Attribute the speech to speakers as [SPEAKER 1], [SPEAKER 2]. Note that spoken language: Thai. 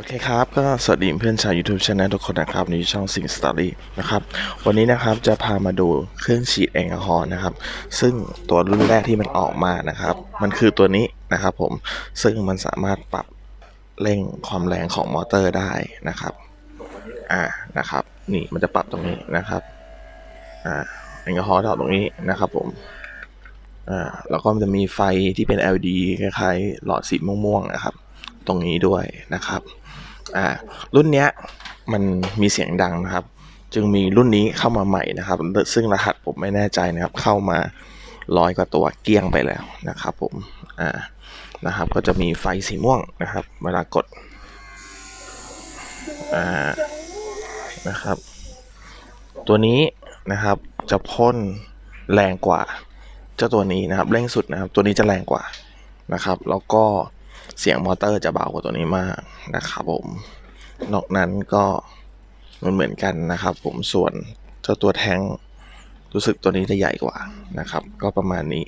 [SPEAKER 1] โอเคครับ ก็สวัสดีเพื่อนชาว YouTube Channel ทุกคนนะครับในช่องสิงสตอรี่นะครับวันนี้นะครับจะพามาดูเครื่องฉีดแอลกอฮอล์นะครับ ซึ่งตัวรุ่นแรกที่มันออกมานะครับ มันคือตัวนี้นะครับผมซึ่งมันสามารถปรับเร่งความแรงของมอเตอร์ได้นะครับอ่านะครับ นี่มันจะปรับตรงนี้นะครับอ่าแอลกอฮอล์จะออกตรงนี้นะครับผมอ่าแล้วก็มันจะมีไฟที่เป็น LED คล้ายๆหลอดสีม่วงๆนะครับ ตรงนี้ด้วยนะครับอ่ารุ่นเนี้ยมันมีเสียงดังนะครับ จึงมีรุ่นนี้เข้ามาใหม่นะครับ ซึ่งรหัสผมไม่แน่ใจนะครับ เข้ามาร้อยกว่าตัวเกลี้ยงไปแล้วนะครับ ผมอ่านะครับ ก็จะมีไฟสีม่วงนะครับ เวลากดอ่านะครับ ตัวนี้นะครับจะพ่นแรงกว่า เจ้าตัวนี้นะครับเร่งสุดนะครับ ตัวนี้จะแรงกว่านะครับ แล้วก็ เสียงมอเตอร์จะเบากว่าตัวนี้มากนะครับผม นอกนั้นก็มันเหมือนกันนะครับ ผมส่วนเจ้าตัวแทงรู้สึกตัวนี้จะใหญ่กว่านะครับ ก็ประมาณนี้